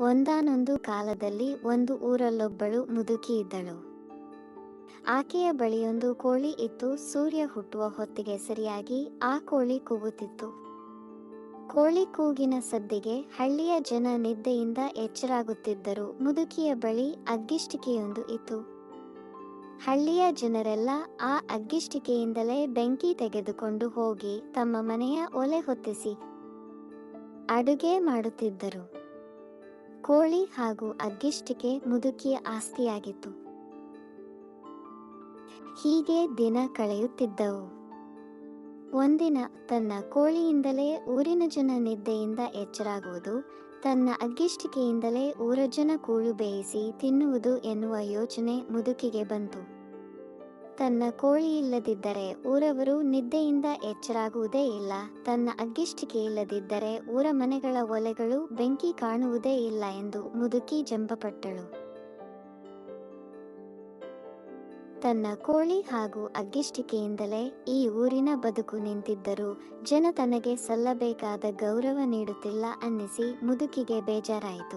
ಒಂದಾನೊಂದು ಕಾಲದಲ್ಲಿ ಒಂದು ಊರಲ್ಲೊಬ್ಬಳು ಮುದುಕಿ ಇದ್ದಳು. ಆಕೆಯ ಬಳಿಯೊಂದು ಕೋಳಿ ಇತ್ತು. ಸೂರ್ಯ ಹುಟ್ಟುವ ಹೊತ್ತಿಗೆ ಸರಿಯಾಗಿ ಆ ಕೋಳಿ ಕೂಗುತ್ತಿತ್ತು. ಕೋಳಿ ಕೂಗಿನ ಸದ್ದಿಗೆ ಹಳ್ಳಿಯ ಜನ ನಿದ್ದೆಯಿಂದ ಎಚ್ಚರಾಗುತ್ತಿದ್ದರು. ಮುದುಕಿಯ ಬಳಿ ಅಗ್ಗಿಷ್ಟಿಕೆಯೊಂದು ಇತ್ತು. ಹಳ್ಳಿಯ ಜನರೆಲ್ಲ ಆ ಅಗ್ಗಿಷ್ಟಿಕೆಯಿಂದಲೇ ಬೆಂಕಿ ತೆಗೆದುಕೊಂಡು ಹೋಗಿ ತಮ್ಮ ಮನೆಯ ಒಲೆ ಹೊತ್ತಿಸಿ ಅಡುಗೆ ಮಾಡುತ್ತಿದ್ದರು. ಕೋಳಿ ಹಾಗೂ ಅಗ್ಗಿಷ್ಟಿಕೆ ಮುದುಕಿಯ ಆಸ್ತಿಯಾಗಿತ್ತು. ಹೀಗೆ ದಿನ ಕಳೆಯುತ್ತಿದ್ದವು. ಒಂದಿನ ತನ್ನ ಕೋಳಿಯಿಂದಲೇ ಊರಿನ ಜನ ನಿದ್ದೆಯಿಂದ ಎಚ್ಚರಾಗುವುದು, ತನ್ನ ಅಗ್ಗಿಷ್ಟಿಕೆಯಿಂದಲೇ ಊರ ಜನ ಕೂಳು ಬೇಯಿಸಿ ತಿನ್ನುವುದು ಎನ್ನುವ ಯೋಚನೆ ಮುದುಕಿಗೆ ಬಂತು. ತನ್ನ ಕೋಳಿ ಇಲ್ಲದಿದ್ದರೆ ಊರವರು ನಿದ್ದೆಯಿಂದ ಎಚ್ಚರಾಗುವುದೇ ಇಲ್ಲ. ತನ್ನ ಅಗ್ಗಿಷ್ಟಿಕೆ ಇಲ್ಲದಿದ್ದರೆ ಊರ ಮನೆಗಳ ಒಲೆಗಳು ಬೆಂಕಿ ಕಾಣುವುದೇ ಇಲ್ಲ ಎಂದು ಮುದುಕಿ ಜಂಬಪಟ್ಟಳು. ತನ್ನ ಕೋಳಿ ಹಾಗೂ ಅಗ್ಗಿಷ್ಟಿಕೆಯಿಂದಲೇ ಈ ಊರಿನ ಬದುಕು ನಿಂತಿದ್ದರೂ ಜನ ತನಗೆ ಸಲ್ಲಬೇಕಾದ ಗೌರವ ನೀಡುತ್ತಿಲ್ಲ ಅನ್ನಿಸಿ ಮುದುಕಿಗೆ ಬೇಜಾರಾಯಿತು.